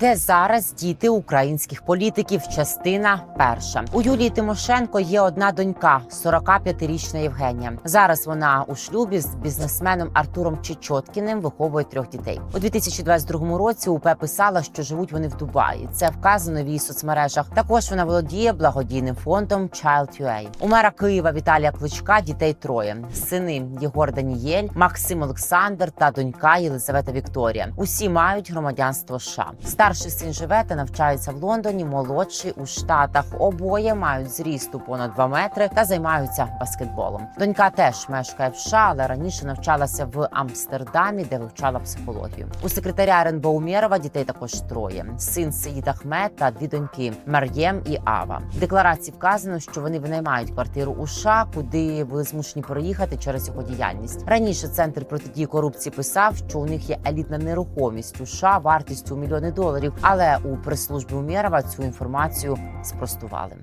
Де зараз діти українських політиків? Частина перша у Юлії Тимошенко є одна донька, 45-річна Євгенія. Зараз вона у шлюбі з бізнесменом Артуром Чечоткіним виховує трьох дітей. У 2022 році УП писала, що живуть вони в Дубаї. Це вказано в її соцмережах. Також вона володіє благодійним фондом Child.ua. У мера Києва Віталія Кличка дітей троє: сини Єгор Данієль, Максим Олександр та донька Єлизавета Вікторія. Усі мають громадянство США. Старший син живе та навчається в Лондоні, молодший у Штатах. Обоє мають зрісту понад 2 метри та займаються баскетболом. Донька теж мешкає в США, але раніше навчалася в Амстердамі, де вивчала психологію. У секретаря РНБО Умєрова дітей також троє: син Сеїд Ахмед та дві доньки Мар'єм і Ава. В декларації вказано, що вони винаймають квартиру у США, куди були змушені переїхати через його діяльність. Раніше центр протидії корупції писав, що у них є елітна нерухомість у США вартістю мільйони доларів. Але у прес-службі Умєрова цю інформацію спростували.